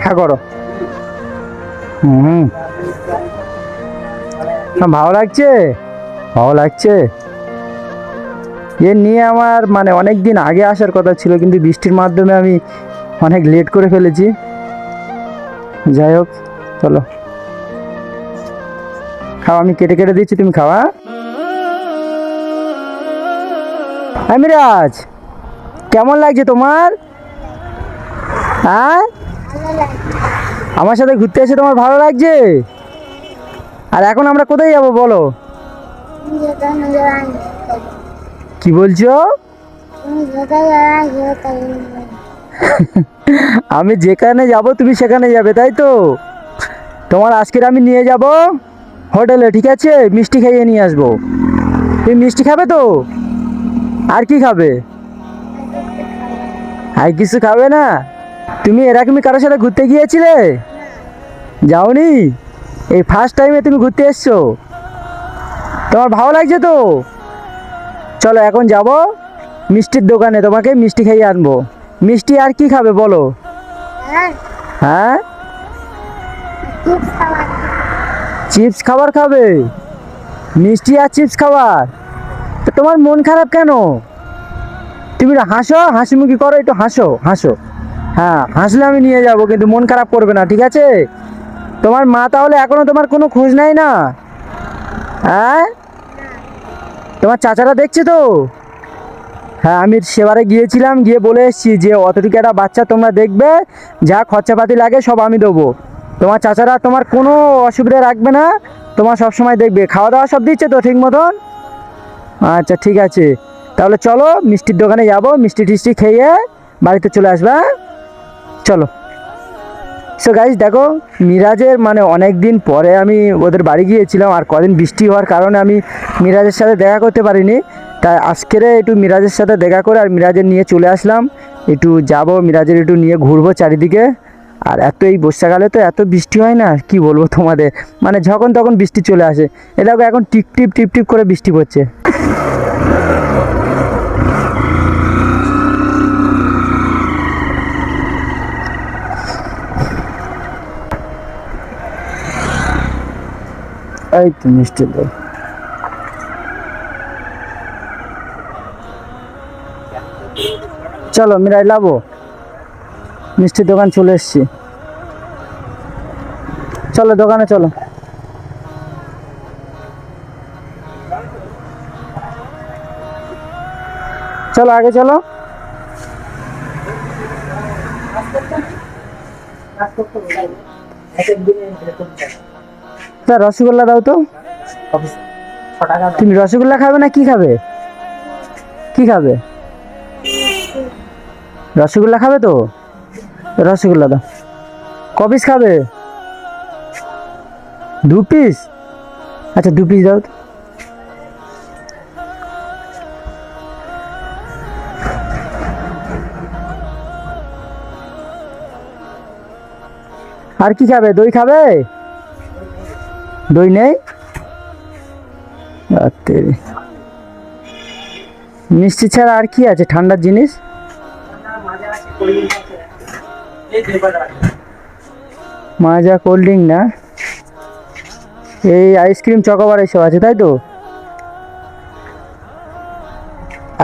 হ্যাঁ করো। হুম। হ্যাঁ, ভালো লাগছে? ভালো লাগছে। এ নিয়ে আমার মানে অনেক দিন আগে আসার কথা ছিল কিন্তু বৃষ্টির মাধ্যমে আমি অনেক লেট করে ফেলেছি। যাই হোক চলো। খাও আমি কেটে কেটে দিচ্ছি তুমি খাওয়া হ্যাঁ মিরাজ! কেমন লাগছে তোমার? হ্যাঁ? আমার সাথে ঘুরতে এসে তোমার ভালো লাগছে? আর এখন আমরা কোথায় যাব বলো? কি বলছো? আমি যেখানে যাব তুমি সেখানে যাবে, তাই তো? তোমার আজকের আমি নিয়ে যাব হোটেলে, ঠিক আছে? মিষ্টি খাইয়ে নিয়ে আসব। তুমি মিষ্টি খাবে তো? আর কি খাবে? আর কিছু খাবে না? তুমি এরকমই কারোর সাথে ঘুরতে গিয়েছিলে? যাওনি? এই ফার্স্ট টাইমে তুমি ঘুরতে এসছো। তোমার ভালো লাগছে তো? চলো এখন যাব মিষ্টির দোকানে তোমাকে মিষ্টি খাইয়ে আনব। মিষ্টি আর কি খাবে বলো? হ্যাঁ। চিপস খাবার। খাবে? মিষ্টি আর চিপস খাবার? তোমার মন খারাপ কেন? তুমি হাসো হাসি মুখি করো, একটু হাসো হাসো। হ্যাঁ হাসলে আমি নিয়ে যাব, কিন্তু মন খারাপ করবে না, ঠিক আছে? তোমার মা তাহলে এখনও তোমার কোনো খোঁজ নাই না? হ্যাঁ? তোমার চাচারা দেখছে তো? হ্যাঁ আমি সেবারে গিয়েছিলাম, গিয়ে বলে এসেছি যে অতটুকু একটা বাচ্চা তোমরা দেখবে, যা খরচাপাতি লাগে সব আমি দেবো। তোমার চাচারা তোমার কোনো অসুবিধা রাখবে না, তোমার সব সময় দেখবে। খাওয়া দাওয়া সব দিচ্ছে তো ঠিক মতন? আচ্ছা ঠিক আছে। তাহলে চলো, মিষ্টির দোকানে যাব, মিষ্টি টিষ্টি খেয়ে বাড়িতে চলে আসবা। চলো। সো গাইজ দেখো, মিরাজের মানে অনেক দিন পরে আমি ওদের বাড়ি গিয়েছিলাম আর কদিন বৃষ্টি হওয়ার কারণে আমি মিরাজের সাথে দেখা করতে পারিনি। তাই আজকেরে একটু মিরাজের সাথে দেখা করে আর মিরাজের নিয়ে চলে আসলাম। একটু যাব, মিরাজের একটু নিয়ে ঘুরবো চারিদিকে। আর এত এই বর্ষাকালে তো এত বৃষ্টি হয় না, কি বলব তোমাদের? মানে যখন তখন বৃষ্টি চলে আসে। এ দেখো, এখন টিপ টিপ টিপ টিপ করে বৃষ্টি পড়ছে। তো মিষ্টি দই। চলো, মিরাই লাবো। মিষ্টির দোকান চলে এসছি। চলো, দোকানে চলো। চলো, আগে চলো। তা রসগোল্লা দাও তো। তুমি রসগোল্লা খাবে না কি খাবে? কি খাবে? রসগোল্লা খাবে তো? রসগোল্লা দাও। ক পিস খাবে? দু পিস আচ্ছা দু পিস দাও। তো। আর কি খাবে? দই খাবে? দই নেই? মিষ্টি ছাড়া আর কি আছে? ঠান্ডার জিনিস? মাজা কোল্ড ড্রিঙ্ক না। এই আইসক্রিম চকোবার এসব আছে, তাই তো?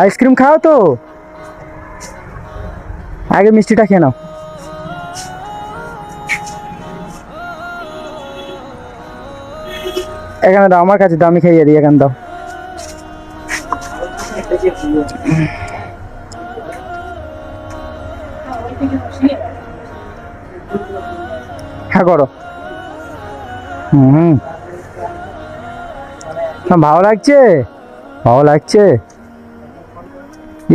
আইসক্রিম খাও তো? আগে মিষ্টিটা খেয়ে নাও। এখানে দাও, আমার কাছে দাও, আমি খাইয়ে দিই, এখানে দাও। হ্যাঁ করো। হুম ভালো লাগছে? ভালো লাগছে।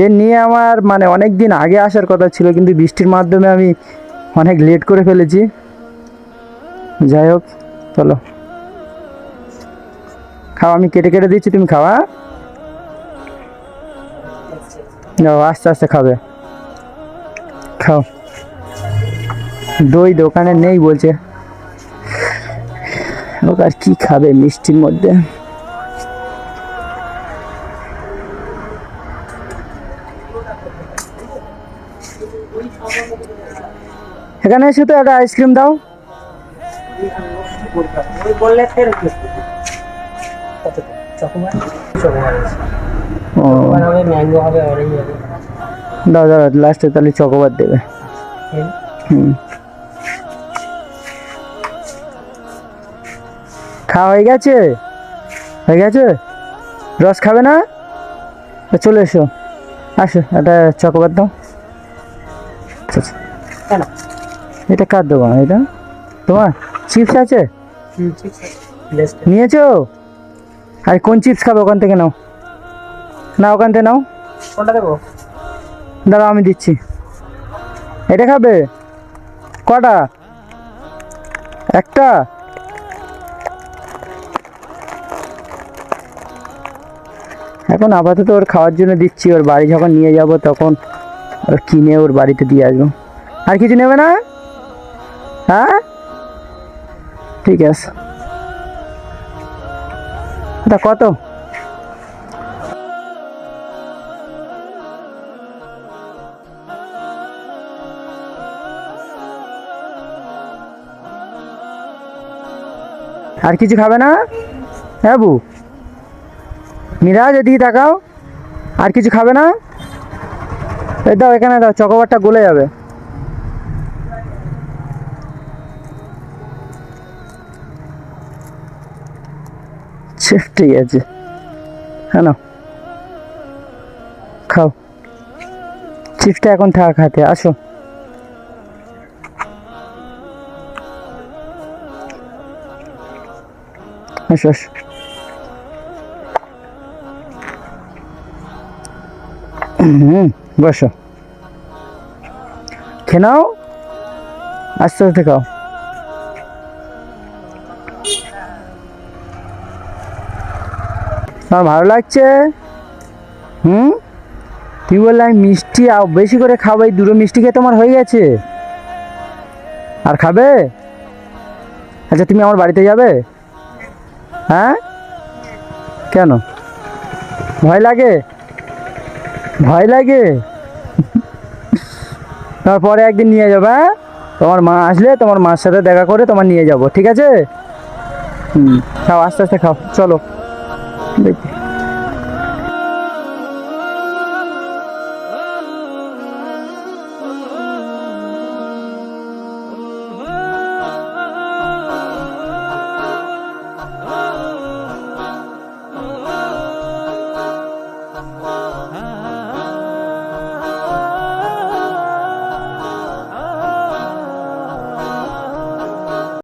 এ নিয়ে আমার মানে অনেক দিন আগে আসার কথা ছিল, কিন্তু বৃষ্টির মাধ্যমে আমি অনেক লেট করে ফেলেছি। যাই হোক, চলো। খাও, আমি কেটে কেটে দিচ্ছি, তুমি খাওয়া যাও আস্তে আস্তে খাবে। খাও। দই দোকানে নেই বলছে। লোক আর কি খাবে মিষ্টির মধ্যে? এখানে এসে তো একটা আইসক্রিম দাও। বললে ফের কত চকোবার চকোবার আছে ও। চকোবার হবে ম্যাঙ্গো হবে অরেঞ্জ হবে। দাও দাও লাস্টে তাহলে চকোবার দেবে। হুম। খাওয়া হয়ে গেছে? হয়ে গেছে? রস খাবে না? চলে এসো। আসো একটা চকোবার দাও। আচ্ছা, আচ্ছা। এটা কার দোকান এটা? তোমার? চিপস আছে? নিয়েছো? আর কোন চিপস খাবে ওখান থেকে নাও। না ওখান থেকে নাও। কোনটা দেবো? দাঁড়াও আমি দিচ্ছি। এটা খাবে? কটা? একটা? এখন আপাতত ওর খাওয়ার জন্য দিচ্ছি। ওর বাড়ি যখন নিয়ে যাব তখন ওর কিনে ওর বাড়িতে দিয়ে আসব। আর কিছু নেবে না? হ্যাঁ? ঠিক আছে। এটা কত? আর কিছু খাবে না? হ্যাঁ মিরাজ এদিকে তাকাও, আর কিছু খাবে না? এই দাও, এখানে দাও, চকোবারটা গলে যাবে। ছে, ঠিক আছে। হ্যাঁ। খাও। চিপসটা এখন থাক হাতে আসো। আসো আসো। হুম বসো। খেয়ে নাও। আস্তে আস্তে খাও। আমার ভালো লাগছে? হুম? তুই বললে আমি মিষ্টি আও বেশি করে খাব এই দুটো মিষ্টি খেয়ে তোমার হয়ে গেছে। আর খাবে? আচ্ছা তুমি আমার বাড়িতে যাবে? হ্যাঁ? কেন? ভয় লাগে? ভয় লাগে? তারপরে একদিন নিয়ে যাবে হ্যাঁ? তোমার মা আসলে তোমার মার সাথে দেখা করে তোমার নিয়ে যাব, ঠিক আছে? হুম, খাও, আস্তে আস্তে খাও, চলো। দেখি